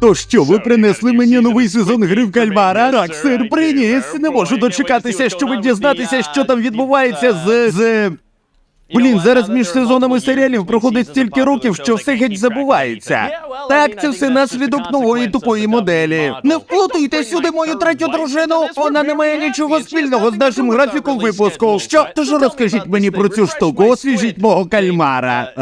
То що, ви принесли мені новий сезон гри в кальмара? Так, сир, приніс. Не можу дочекатися, щоб дізнатися, що там відбувається з. з... Блін, зараз між сезонами серіалів проходить стільки років, що все геть забувається. Так, це все наслідок нової тупої моделі. Не вплутуйте сюди мою третю дружину. Вона не має нічого спільного з нашим графіком випуску. Що? Тож розкажіть мені про цю штуку, освіжіть мого кальмара.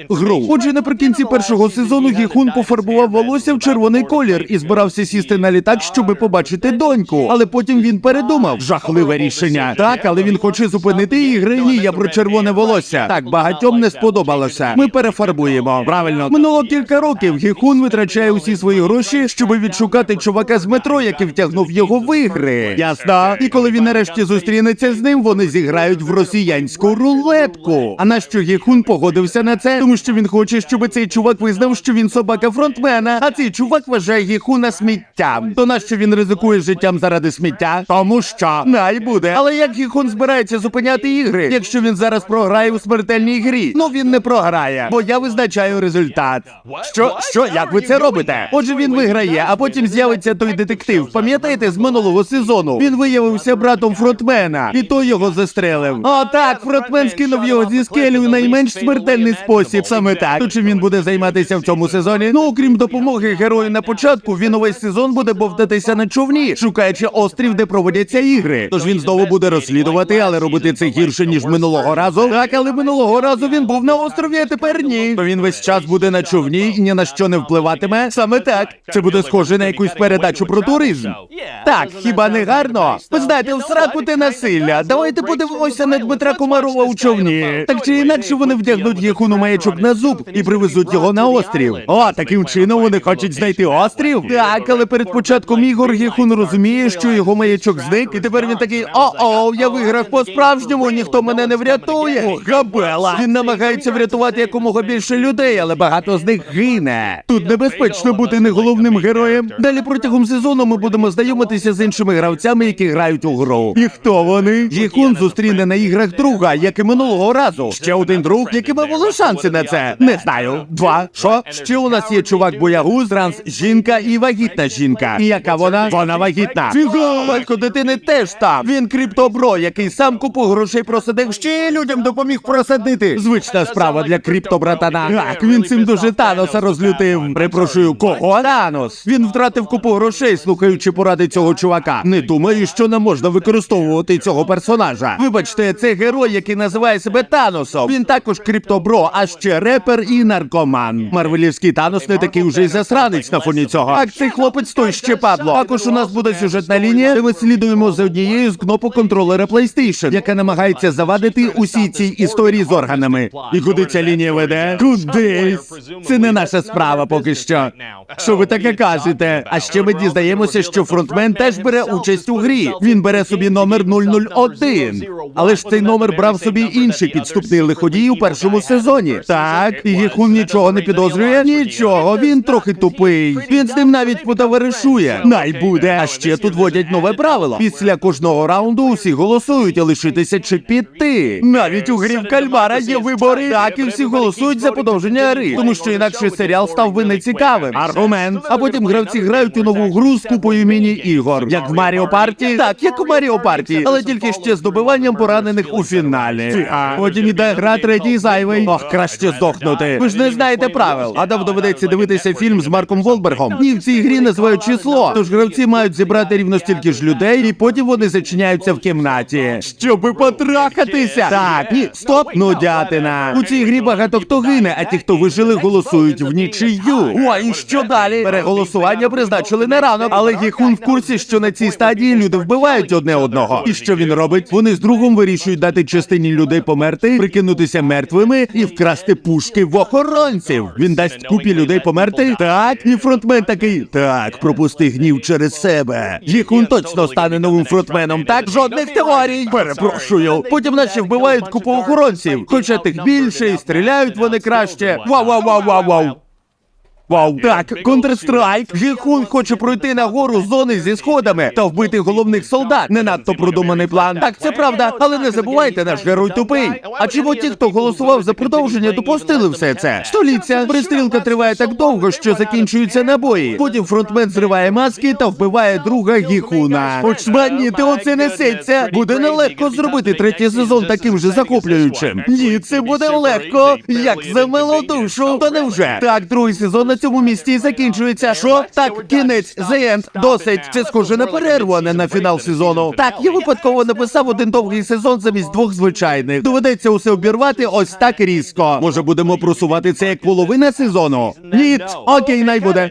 Е, гру. Отже, наприкінці першого сезону Гіхун пофарбував волосся в червоний колір і збирався сісти на літак, щоби побачити доньку. Але потім він передумав. Жахливе рішення. Так, але він хоче зупинити ігри. Ні, я про червоне волосся. Так, багатьом не сподобалося. Ми перефарбуємо. Правильно, минуло кілька років. Гіхун витрачає усі свої гроші, щоб відшукати чувака з метро, який втягнув його в ігри. Ясно. І коли він нарешті зустрінеться з ним, вони зіграють в росіянську рулетку. А на що Гіхун погодився на це? Тому що він хоче, щоб цей чувак визнав, що він собака фронтмена, а цей чувак вважає Гіхуна сміттям. То нащо він ризикує життям заради сміття? Тому що най буде. Але як Гіхун збирається зупиняти ігри, якщо він зараз програє у смертельній грі? Ну він не програє, бо я визначаю результат. Що, що, як ви це робите? Отже, він виграє, а потім з'явиться той детектив. Пам'ятаєте з минулого сезону? Він виявився братом фронтмена, і той його застрелив. О, так, фронтмен скинув його зі скелі у найменш смертельний спосіб. Саме так. То чим він буде займатися в цьому сезоні? Ну, окрім допомоги герою на початку, він увесь сезон буде бовтатися на човні, шукаючи острів, де проводяться ігри. Тож він знову буде розслідувати, але робити це гірше ніж минулого разу. Так, але минулого разу він був на острові, а тепер ні. То він весь час буде на човні і ні на що не впливатиме. Саме так. Це буде схоже на якусь передачу про туризм. Так, хіба не гарно? Ви знаєте, в сраку те насилля. Давайте подивимося на Дмитра Комарова у човні. Так чи інакше вони вдягнуть Єхуну маячок на зуб і привезуть його на острів. О, таким чином вони хочуть знайти острів? Так, але перед початком ігор Єхун розуміє, що його маячок зник, і тепер він такий о-о, я виграв по-справжньому, ніхто мене не врятує. Габела. Він намагається врятувати якомога більше людей, але багато з них гине. Тут небезпечно бути не головним героєм. Далі протягом сезону ми будемо знайомитися з іншими гравцями, які грають у гру. І хто вони? Єхун зустріне на іграх друга, як і минулого разу. Ще один друг, якими були шанси на це. Не знаю. Два. Що? Ще у нас є чувак боягуз, транс жінка і вагітна жінка. І яка вона? Вона вагітна. Батько дитини теж там. Він криптобро, який сам купу грошей просадив, ще людям допоміг просадити. Звична справа для криптобратана. Так, він цим дуже Таноса розлютив. Припрошую, кого? Танос. Він втратив купу грошей, слухаючи поради цього чувака. Не думаю, що не можна використовувати цього персонажа. Вибачте, це герой, який називає себе Таносом. Він також криптобро, а ще репер і наркоман. Марвелівський Танос не такий уже й засранець на фоні цього. А цей хлопець той ще падло. Також у нас буде сюжетна лінія, де ми слідуємо за однією з кнопок контролера PlayStation, яка намагається завадити усі цій історії з органами. І куди ця лінія веде? Кудись. Це не наша справа поки що. Що ви таке кажете? А ще ми дізнаємося, що фронтмен теж бере участь у грі. Він бере собі номер 001. Але ж цей номер брав собі інший підступний лиходій у першому сезоні. Так, і Гіхун нічого не підозрює. Нічого, він трохи тупий. Він з ним навіть потоваришує. Най буде. А ще тут вводять нове правило. Після кожного раунду усі голосують, а лишитися чи піти. Навіть у грі кальмара є вибори. Так, і всі голосують за подовження гри, тому що інакше серіал став би нецікавим. Аргумент. А потім гравці грають у нову гру з купою міні-ігор. Як в Маріо Парті? Так, як у Маріо Парті, але тільки ще з добиванням поранених у фіналі. А потім іде гра третій зайвий. Ох, краще здохнути. Ви ж не знаєте правил. Адам доведеться дивитися фільм з Марком Волбергом. І в цій грі називають число. Тож гравці мають зібрати рівно стільки ж людей, і потім вони зачиняються в кімнаті. Щоби потрахатися. Так, ні, стоп, ну дятина. У цій грі багато хто гине, а ті, хто вижили, голосують в нічию. Ой, і що далі? Переголосування призначили на ранок, але Гіхун в курсі, що на цій стадії люди вбивають одне одного. І що він робить? Вони з другом вирішують дати частині людей померти, прикинутися мертвими і вкрасти пушки в охоронців. Він дасть купі людей померти. Так, і фронтмен такий. Так, пропусти гнів через себе. Гіхун точно стане новим фронтменом. Так, жодних теорій. Перепрошую. Потім наші вбивають купу охоронців. Хоча тих більше і стріляють вони краще. Вау, вау, вау, вау, вау. Вау, так, Counter-Strike. Гіхун хоче пройти на гору зони зі сходами та вбити головних солдат. Не надто продуманий план. Так, це правда, але не забувайте, наш герой тупий. А чому ті, хто голосував за продовження, допустили все це? Століття. Пристрілка триває так довго, що закінчуються набої. Потім фронтмен зриває маски та вбиває друга Гіхуна. Очманіти оце несеться. Буде нелегко зробити третій сезон таким же захоплюючим. Ні, це буде легко. Як за душу. Та невже? Так, другий сезон на цьому місці і закінчується. Що? Так, кінець, the. Досить. Це схоже на перерву, а не на фінал сезону. Так, я випадково написав один довгий сезон замість двох звичайних. Доведеться усе обірвати ось так різко. Може, будемо просувати це як половина сезону? Ні, окей, най буде.